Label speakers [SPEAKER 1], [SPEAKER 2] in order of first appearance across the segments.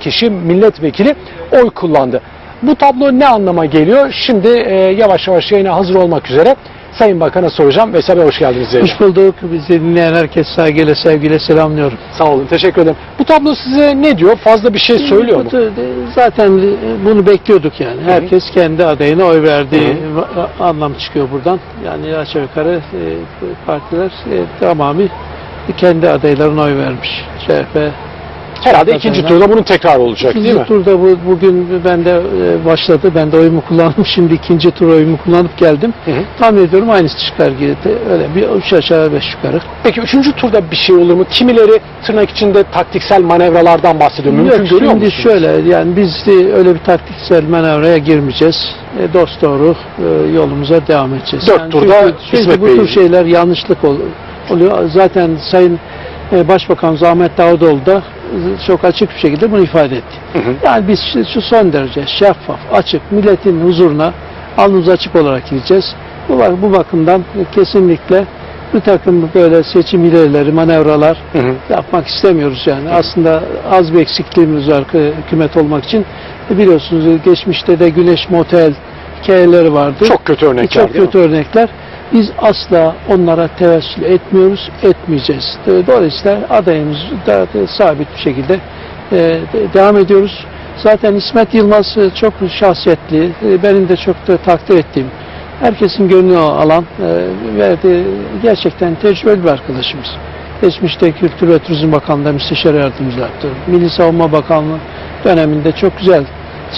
[SPEAKER 1] kişi milletvekili oy kullandı. Bu tablo ne anlama geliyor? Şimdi e, yavaş yavaş yayına hazır olmak üzere Sayın Bakan'a soracağım. Veysel Bey hoş geldiniz. yayına.
[SPEAKER 2] Hoş bulduk. Bizi dinleyen herkes saygıyla sevgiyle selamlıyorum.
[SPEAKER 1] Sağ olun, teşekkür ederim. Bu tablo size ne diyor? Fazla bir şey söylüyor mu?
[SPEAKER 2] Zaten bunu bekliyorduk yani. Herkes kendi adayına oy verdiği va- anlam çıkıyor buradan. Yani aşağı yukarı e, partiler e, tamamı kendi adaylarına oy vermiş. CHP.
[SPEAKER 1] Herhalde
[SPEAKER 2] CHP
[SPEAKER 1] ikinci turda bunun tekrar olacak değil
[SPEAKER 2] İkinci
[SPEAKER 1] mi?
[SPEAKER 2] turda bu, bugün ben de e, başladı. Ben de oyumu kullandım. Şimdi ikinci tur oyumu kullanıp geldim.
[SPEAKER 1] Hı hı.
[SPEAKER 2] Tahmin ediyorum aynısı çıkar gibi. Öyle bir üç aşağı beş yukarı.
[SPEAKER 1] Peki üçüncü turda bir şey olur mu? Kimileri tırnak içinde taktiksel manevralardan bahsediyor. Mümkün
[SPEAKER 2] Yok,
[SPEAKER 1] görüyor
[SPEAKER 2] şimdi
[SPEAKER 1] musunuz?
[SPEAKER 2] şöyle yani biz de öyle bir taktiksel manevraya girmeyeceğiz. E, dost doğru e, yolumuza devam edeceğiz.
[SPEAKER 1] Dört turda
[SPEAKER 2] çünkü, çünkü bu tür şeyler yanlışlık ol- oluyor. Zaten Sayın e, Başbakan Zahmet Davutoğlu da çok açık bir şekilde bunu ifade etti.
[SPEAKER 1] Hı hı.
[SPEAKER 2] Yani biz şu, son derece şeffaf, açık, milletin huzuruna alnımız açık olarak gideceğiz. Bu, bu bakımdan kesinlikle bir takım böyle seçim hileleri, manevralar
[SPEAKER 1] Hı hı.
[SPEAKER 2] yapmak istemiyoruz yani. Aslında az bir eksikliğimiz var hükümet olmak için. Biliyorsunuz geçmişte de Güneş Motel hikayeleri vardı.
[SPEAKER 1] Çok kötü örnekler
[SPEAKER 2] Çok kötü örnekler. Biz asla onlara tevessül etmiyoruz, etmeyeceğiz. E, Dolayısıyla adayımız da sabit bir şekilde e, de- devam ediyoruz. Zaten İsmet Yılmaz e, çok şahsiyetli, e, benim de çok da takdir ettiğim, herkesin gönlünü alan ve gerçekten tecrübeli bir arkadaşımız. Geçmişte Kültür ve Turizm Bakanlığı'nda müsteşar yardımcı yaptı. Milli Savunma Bakanlığı döneminde çok güzel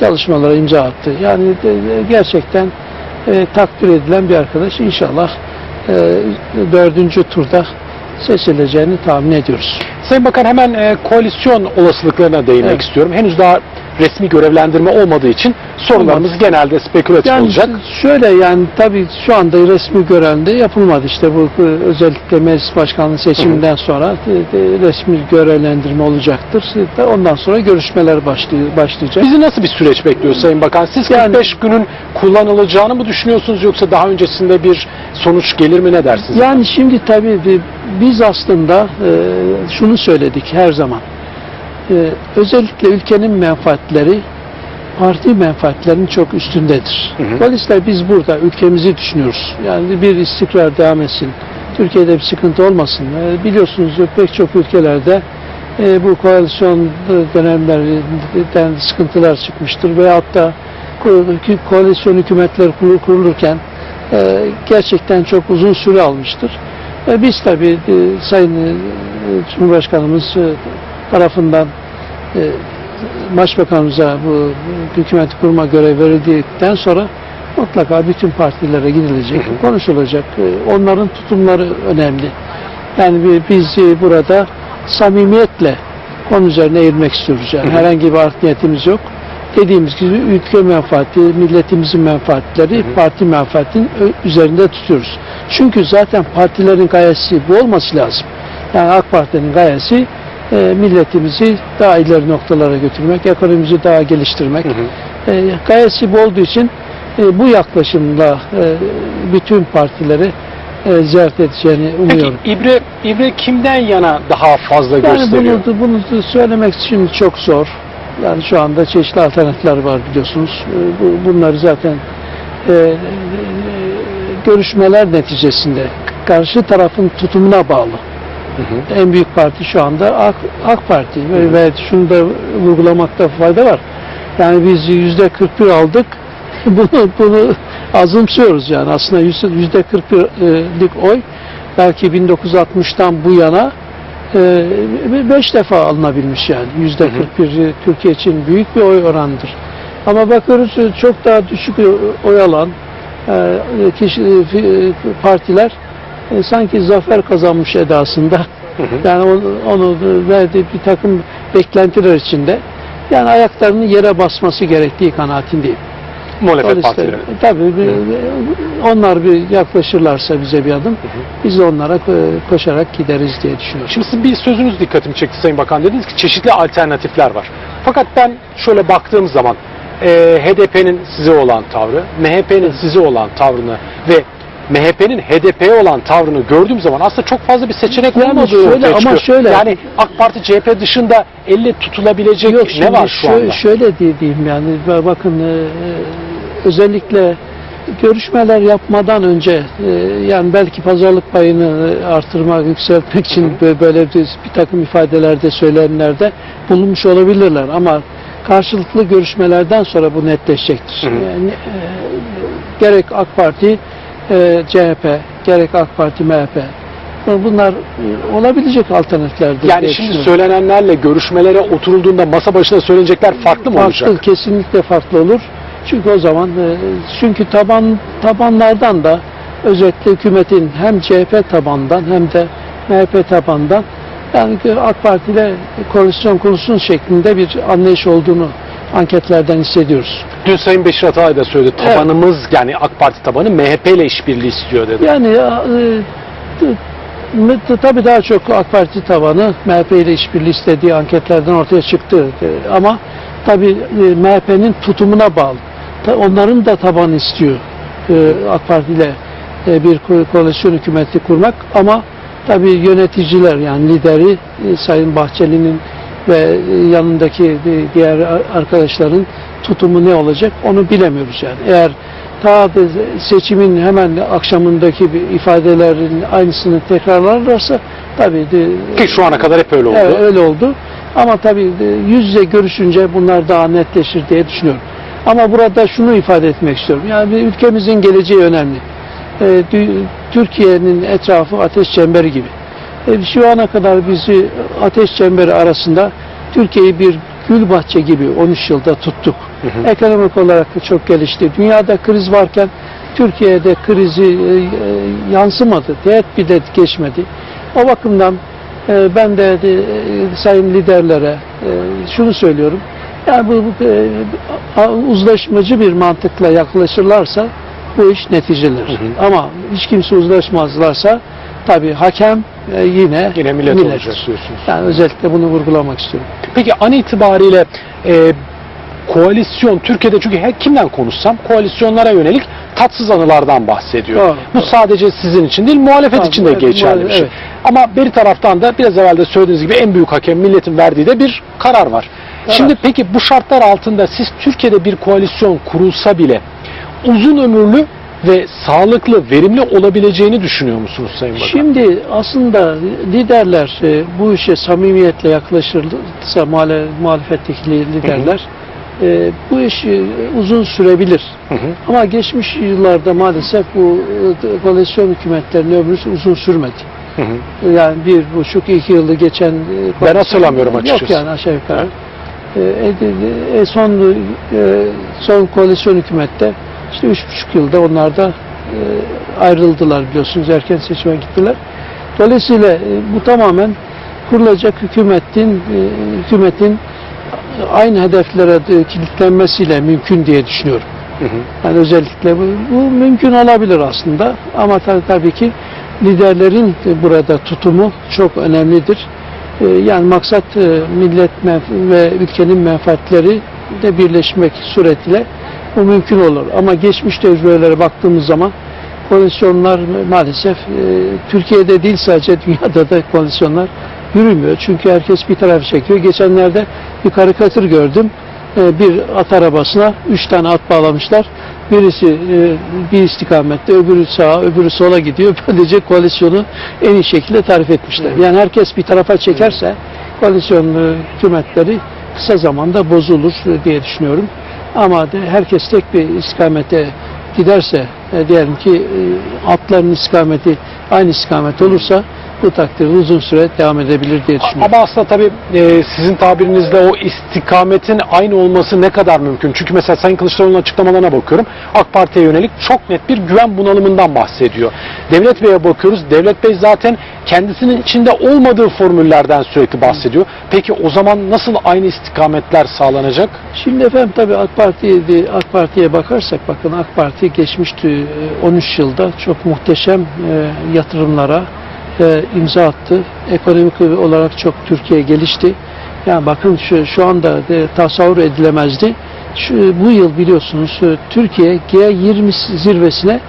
[SPEAKER 2] çalışmalara imza attı. Yani gerçekten e, takdir edilen bir arkadaş. İnşallah e, dördüncü turda seçileceğini tahmin ediyoruz.
[SPEAKER 1] Sayın Bakan hemen e, koalisyon olasılıklarına değinmek
[SPEAKER 2] Evet.
[SPEAKER 1] istiyorum. Henüz daha resmi görevlendirme olmadığı için sorularımız genelde spekülatif
[SPEAKER 2] Yani
[SPEAKER 1] olacak.
[SPEAKER 2] şöyle yani tabii şu anda resmi görevde yapılmadı işte bu, özellikle meclis başkanlığı seçiminden sonra e, e, resmi görevlendirme olacaktır. Ondan sonra görüşmeler başlay- başlayacak.
[SPEAKER 1] Bizi nasıl bir süreç bekliyor Sayın Bakan? Siz
[SPEAKER 2] Yani-
[SPEAKER 1] 45 günün kullanılacağını mı düşünüyorsunuz yoksa daha öncesinde bir sonuç gelir mi ne dersiniz?
[SPEAKER 2] Yani şimdi tabii bi- biz aslında e, şunu söyledik her zaman. E, özellikle ülkenin menfaatleri parti menfaatlerinin çok üstündedir.
[SPEAKER 1] Hı hı.
[SPEAKER 2] Dolayısıyla biz burada ülkemizi düşünüyoruz. Yani bir istikrar devam etsin. Türkiye'de bir sıkıntı olmasın. E, biliyorsunuz pek çok ülkelerde e, bu koalisyon dönemlerinden sıkıntılar çıkmıştır. Veyahut da ko- koalisyon hükümetler kurul- kurulurken e, gerçekten çok uzun süre almıştır. E, biz tabii e, Sayın e, Cumhurbaşkanımız e, tarafından e, Başbakanımıza bu hükümeti kurma görevi verildikten sonra mutlaka bütün partilere gidilecek, konuşulacak. E, Onların tutumları önemli. Yani bi- biz burada samimiyetle konu üzerine eğilmek istiyoruz. Yani herhangi bir art niyetimiz yok. Dediğimiz gibi ülke menfaati, milletimizin menfaatleri, parti menfaatinin üzerinde tutuyoruz. Çünkü zaten partilerin gayesi bu olması lazım. Yani AK Parti'nin gayesi e, milletimizi daha ileri noktalara götürmek, ekonomimizi daha geliştirmek.
[SPEAKER 1] Hı hı.
[SPEAKER 2] E, gayesi bu olduğu için e, bu yaklaşımla e, bütün partileri e, ziyaret edeceğini
[SPEAKER 1] Peki
[SPEAKER 2] umuyorum.
[SPEAKER 1] İbre, İbre kimden yana daha fazla
[SPEAKER 2] Yani
[SPEAKER 1] gösteriyor?
[SPEAKER 2] bunu, bunu söylemek şimdi çok zor. Yani şu anda çeşitli alternatifler var biliyorsunuz. E, bu- Bunları zaten e, görüşmeler neticesinde karşı tarafın tutumuna bağlı.
[SPEAKER 1] Hı hı.
[SPEAKER 2] En büyük parti şu anda AK, AK Parti ve, ve şunu da vurgulamakta fayda var. Yani biz yüzde 41 aldık. Bunu, bunu azımsıyoruz yani aslında yüzde yüzde 41'lik oy belki 1960'tan bu yana 5 defa alınabilmiş yani. Yüzde
[SPEAKER 1] Hı hı.
[SPEAKER 2] 41 Türkiye için büyük bir oy oranıdır. Ama bakıyoruz e, çok daha düşük oy alan e, kişi, e, partiler e, sanki zafer kazanmış edasında
[SPEAKER 1] Hı hı.
[SPEAKER 2] yani onu, onu verdiği bir takım beklentiler içinde yani ayaklarının yere basması gerektiği kanaatindeyim.
[SPEAKER 1] Muhalefet partileri.
[SPEAKER 2] tabii bir- onlar bir yaklaşırlarsa bize bir adım biz de onlara koşarak gideriz diye düşünüyorum.
[SPEAKER 1] Şimdi sizin bir sözünüz dikkatimi çekti Sayın Bakan. Dediniz ki çeşitli alternatifler var. Fakat ben şöyle baktığım zaman e, HDP'nin size olan tavrı, MHP'nin size olan tavrını ve MHP'nin HDP'ye olan tavrını gördüğüm zaman aslında çok fazla bir seçenek
[SPEAKER 2] Yani
[SPEAKER 1] olmadığı
[SPEAKER 2] şöyle
[SPEAKER 1] ortaya
[SPEAKER 2] ama
[SPEAKER 1] çıkıyor.
[SPEAKER 2] şöyle-
[SPEAKER 1] Yani AK Parti CHP dışında elle tutulabilecek
[SPEAKER 2] Yok
[SPEAKER 1] ne var şu anda?
[SPEAKER 2] Şöyle diye- diyeyim yani ba- bakın e, e, özellikle görüşmeler yapmadan önce e, yani belki pazarlık payını artırmak, yükseltmek için bö- böyle bir, bir takım ifadelerde söylenenlerde bulunmuş olabilirler ama karşılıklı görüşmelerden sonra bu netleşecektir.
[SPEAKER 1] Hı hı.
[SPEAKER 2] Yani, e, gerek AK Parti, e, CHP, gerek AK Parti, MHP bunlar e, olabilecek alternatiflerdir.
[SPEAKER 1] Yani şimdi söylenenlerle görüşmelere oturulduğunda masa başına söylenecekler farklı mı olacak?
[SPEAKER 2] Farklı, kesinlikle farklı olur. Çünkü o zaman e, çünkü taban tabanlardan da özellikle hükümetin hem CHP tabandan hem de MHP tabandan yani AK Parti ile koalisyon kurulsun şeklinde bir anlayış olduğunu anketlerden hissediyoruz.
[SPEAKER 1] Dün Sayın Beşir Atalay da söyledi.
[SPEAKER 2] Evet.
[SPEAKER 1] Tabanımız yani AK Parti tabanı MHP ile işbirliği istiyor dedi.
[SPEAKER 2] Yani e, t- tabii daha çok AK Parti tabanı MHP ile işbirliği istediği anketlerden ortaya çıktı. E, Ama tabii e, MHP'nin tutumuna bağlı. Ta- Onların da tabanı istiyor e, AK Parti ile e, bir ko- koalisyon hükümeti kurmak ama tabii yöneticiler yani lideri e, Sayın Bahçeli'nin ve yanındaki diğer ar- arkadaşların tutumu ne olacak onu bilemiyoruz yani. Eğer ta seçimin hemen akşamındaki bir ifadelerin aynısını tekrarlarlarsa tabii de,
[SPEAKER 1] Ki şu ana kadar hep öyle oldu.
[SPEAKER 2] Evet, öyle oldu. Ama tabii de, yüz yüze görüşünce bunlar daha netleşir diye düşünüyorum. Ama burada şunu ifade etmek istiyorum. Yani ülkemizin geleceği önemli. Türkiye'nin etrafı ateş çemberi gibi. Şu ana kadar bizi ateş çemberi arasında Türkiye'yi bir gül bahçe gibi 13 yılda tuttuk.
[SPEAKER 1] hı.
[SPEAKER 2] Ekonomik olarak da çok gelişti. Dünyada kriz varken Türkiye'de krizi e, e, yansımadı, teğet bile geçmedi. O bakımdan e, ben de, de, e, sayın liderlere e, şunu söylüyorum. Yani bu, bu e, uzlaşmacı bir mantıkla yaklaşırlarsa bu iş neticelenir.
[SPEAKER 1] Hı hı.
[SPEAKER 2] Ama hiç kimse uzlaşmazlarsa tabii hakem e, yine
[SPEAKER 1] Yine millet olacak diyorsunuz.
[SPEAKER 2] Yani özellikle bunu vurgulamak istiyorum.
[SPEAKER 1] Peki an itibariyle e, koalisyon Türkiye'de çünkü her kimden konuşsam koalisyonlara yönelik tatsız anılardan bahsediyor.
[SPEAKER 2] Doğru,
[SPEAKER 1] Bu
[SPEAKER 2] doğru.
[SPEAKER 1] sadece sizin için değil muhalefet
[SPEAKER 2] Tabii,
[SPEAKER 1] için de
[SPEAKER 2] evet,
[SPEAKER 1] geçerli bir şey.
[SPEAKER 2] evet.
[SPEAKER 1] Ama bir taraftan da biraz evvel de söylediğiniz gibi en büyük hakem milletin verdiği de bir karar var.
[SPEAKER 2] Karar.
[SPEAKER 1] Şimdi peki bu şartlar altında siz Türkiye'de bir koalisyon kurulsa bile uzun ömürlü ve sağlıklı, verimli olabileceğini düşünüyor musunuz Sayın Bakan?
[SPEAKER 2] Şimdi aslında liderler e, bu işe samimiyetle yaklaşırsa muhale, muhalefetteki liderler e, bu iş uzun sürebilir.
[SPEAKER 1] Hı hı.
[SPEAKER 2] Ama geçmiş yıllarda maalesef bu e, koalisyon hükümetlerinin ömrü uzun sürmedi.
[SPEAKER 1] Hı hı.
[SPEAKER 2] Yani bir buçuk iki yılı geçen e, koalisyon-
[SPEAKER 1] hatırlamıyorum açıkçası.
[SPEAKER 2] Yok yani aşağı yukarı. E, e, e, son e, son koalisyon hükümette işte üç buçuk yılda onlar da e, ayrıldılar biliyorsunuz erken seçime gittiler. Dolayısıyla e, bu tamamen kurulacak hükümetin e, hükümetin aynı hedeflere de kilitlenmesiyle mümkün diye düşünüyorum.
[SPEAKER 1] Hı hı.
[SPEAKER 2] Yani özellikle bu, bu mümkün olabilir aslında ama tabii, tabii ki liderlerin de burada tutumu çok önemlidir. Yani maksat millet ve ülkenin menfaatleri de birleşmek suretiyle bu mümkün olur. Ama geçmiş tecrübelere baktığımız zaman koalisyonlar maalesef e, Türkiye'de değil sadece dünyada da koalisyonlar yürümüyor. Çünkü herkes bir taraf çekiyor. Geçenlerde bir karikatür gördüm. E, bir at arabasına üç tane at bağlamışlar. Birisi e, bir istikamette, öbürü sağa, öbürü sola gidiyor. Böylece koalisyonu en iyi şekilde tarif etmişler. Yani herkes bir tarafa çekerse koalisyon e, hükümetleri kısa zamanda bozulur diye düşünüyorum. Ama herkes tek bir istikamete giderse, e, diyelim ki e, atların istikameti aynı istikamet olursa bu takdirde uzun süre devam edebilir diye düşünüyorum.
[SPEAKER 1] Ama aslında tabii e, sizin tabirinizde o istikametin aynı olması ne kadar mümkün? Çünkü mesela Sayın Kılıçdaroğlu'nun açıklamalarına bakıyorum. AK Parti'ye yönelik çok net bir güven bunalımından bahsediyor. Devlet Bey'e bakıyoruz. Devlet Bey zaten kendisinin içinde olmadığı formüllerden sürekli bahsediyor. Peki o zaman nasıl aynı istikametler sağlanacak?
[SPEAKER 2] Şimdi efendim tabii AK Parti'ye AK Parti'ye bakarsak bakın AK Parti geçmiş e, 13 yılda çok muhteşem e, yatırımlara e, imza attı. Ekonomik olarak çok Türkiye gelişti. Yani bakın şu, şu anda de, tasavvur edilemezdi. Şu, bu yıl biliyorsunuz e, Türkiye G20 zirvesine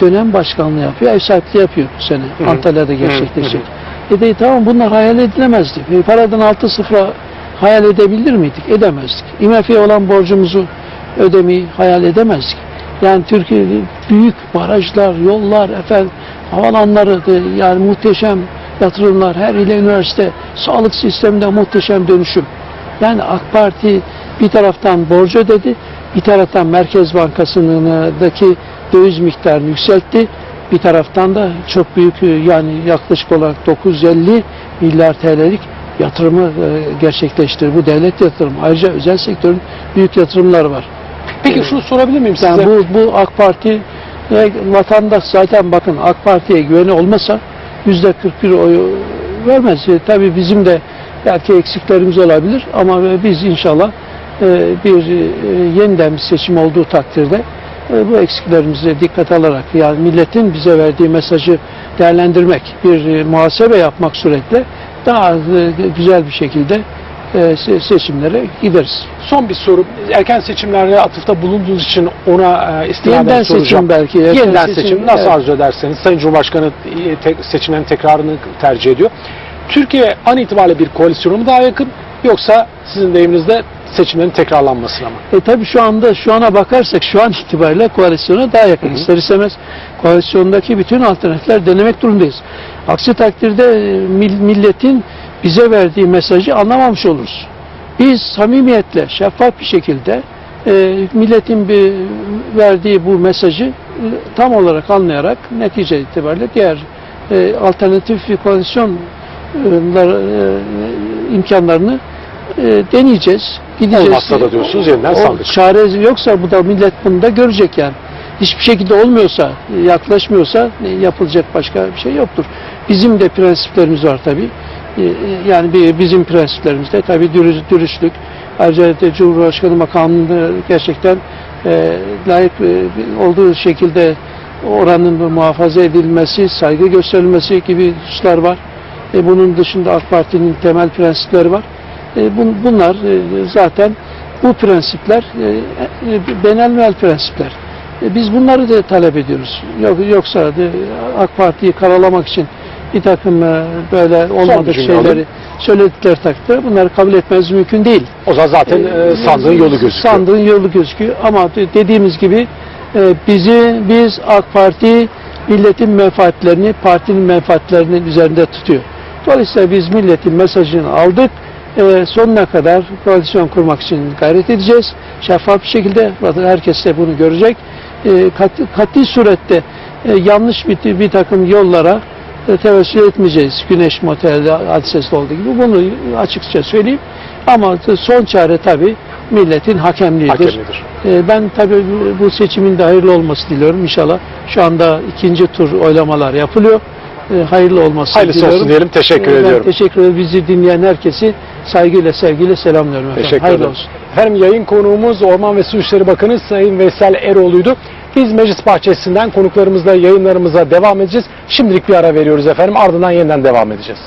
[SPEAKER 2] dönem başkanlığı yapıyor, ev sahipliği yapıyor bu sene.
[SPEAKER 1] Hı hı.
[SPEAKER 2] Antalya'da gerçekleşecek. E de tamam bunlar hayal edilemezdi. E, paradan altı sıfıra hayal edebilir miydik? Edemezdik. IMF'ye olan borcumuzu ödemeyi hayal edemezdik. Yani Türkiye'de büyük barajlar, yollar, efendim, havalanları, yani muhteşem yatırımlar, her ile üniversite, sağlık sisteminde muhteşem dönüşüm. Yani AK Parti bir taraftan borcu ödedi, bir taraftan Merkez Bankası'ndaki döviz miktarını yükseltti. Bir taraftan da çok büyük e, yani yaklaşık olarak 950 milyar TL'lik yatırımı e, gerçekleştirdi. Bu devlet yatırımı. Ayrıca özel sektörün büyük yatırımları var.
[SPEAKER 1] Peki şunu sorabilir miyim size?
[SPEAKER 2] Yani bu, bu AK Parti e, vatandaş zaten bakın AK Parti'ye güveni olmasa yüzde 41 oyu vermez. E, tabii bizim de belki eksiklerimiz olabilir ama e, biz inşallah e, bir e, yeniden bir seçim olduğu takdirde e, bu eksiklerimizi dikkat alarak yani milletin bize verdiği mesajı değerlendirmek, bir e, muhasebe yapmak suretle daha e, güzel bir şekilde seçimlere gideriz.
[SPEAKER 1] Son bir soru. Erken seçimlerde atıfta bulunduğunuz için ona e, istinaden
[SPEAKER 2] Yeniden
[SPEAKER 1] soracağım.
[SPEAKER 2] seçim belki. erken
[SPEAKER 1] Yeniden seçim, nasıl
[SPEAKER 2] evet.
[SPEAKER 1] arzu ederseniz Sayın Cumhurbaşkanı e, seçimlerin tekrarını tercih ediyor. Türkiye an itibariyle bir koalisyona mı daha yakın yoksa sizin deyiminizde seçimlerin tekrarlanmasına mı?
[SPEAKER 2] E tabi şu anda şu ana bakarsak şu an itibariyle koalisyona daha yakın.
[SPEAKER 1] Hı hı.
[SPEAKER 2] İster istemez koalisyondaki bütün alternatifler denemek durumundayız. Aksi takdirde e, mil- milletin bize verdiği mesajı anlamamış oluruz. Biz samimiyetle, şeffaf bir şekilde e, milletin bir verdiği bu mesajı e, tam olarak anlayarak netice itibariyle diğer e, alternatif bir koalisyonlar e, imkanlarını e, deneyeceğiz. Gideceğiz.
[SPEAKER 1] Olmazsa da diyorsunuz yeniden sandık.
[SPEAKER 2] Çare yoksa bu da millet bunu da görecek yani. Hiçbir şekilde olmuyorsa, yaklaşmıyorsa e, yapılacak başka bir şey yoktur. Bizim de prensiplerimiz var tabii. E, e, Yani bizim prensiplerimizde tabii dürüst, dürüstlük, ayrıca Cumhurbaşkanı makamında gerçekten e, layık e, olduğu şekilde oranın muhafaza edilmesi, saygı gösterilmesi gibi hususlar var. E, bunun dışında AK Parti'nin temel prensipleri var. E, bun- bunlar e, zaten bu prensipler e, e, benelmel prensipler. E, biz bunları da talep ediyoruz. Yok, yoksa de, AK Parti'yi karalamak için bir takım e, böyle olmadık şeyleri
[SPEAKER 1] alayım.
[SPEAKER 2] söyledikleri takdirde bunları kabul etmemiz mümkün değil.
[SPEAKER 1] O zaman zaten e, sandığın yolu gözüküyor.
[SPEAKER 2] Sandığın yolu gözüküyor. Ama de- dediğimiz gibi e, bizi biz AK Parti milletin menfaatlerini, partinin menfaatlerinin üzerinde tutuyor. Dolayısıyla biz milletin mesajını aldık. E, sonuna kadar koalisyon kurmak için gayret edeceğiz. Şeffaf bir şekilde herkes de bunu görecek. E, kat- kat'i surette e, yanlış bir, bir takım yollara e, tevessül etmeyeceğiz. Güneş motelde hadisesi olduğu gibi bunu açıkça söyleyeyim. Ama son çare tabii milletin hakemliğidir.
[SPEAKER 1] Hakemlidir.
[SPEAKER 2] E, Ben tabii bu- seçimin de hayırlı olması diliyorum inşallah. Şu anda ikinci tur oylamalar yapılıyor. E, Hayırlı olması
[SPEAKER 1] Hayırlısı
[SPEAKER 2] diliyorum.
[SPEAKER 1] olsun diyelim. Teşekkür
[SPEAKER 2] E,
[SPEAKER 1] ediyorum.
[SPEAKER 2] teşekkür ederim. Bizi dinleyen herkesi saygıyla, sevgiyle selamlıyorum efendim.
[SPEAKER 1] Teşekkür
[SPEAKER 2] Hayırlı
[SPEAKER 1] ederim.
[SPEAKER 2] olsun.
[SPEAKER 1] Efendim yayın konuğumuz Orman ve Su İşleri Bakanı Sayın Veysel Eroğlu'ydu. Biz meclis bahçesinden konuklarımızla yayınlarımıza devam edeceğiz. Şimdilik bir ara veriyoruz efendim. Ardından yeniden devam edeceğiz.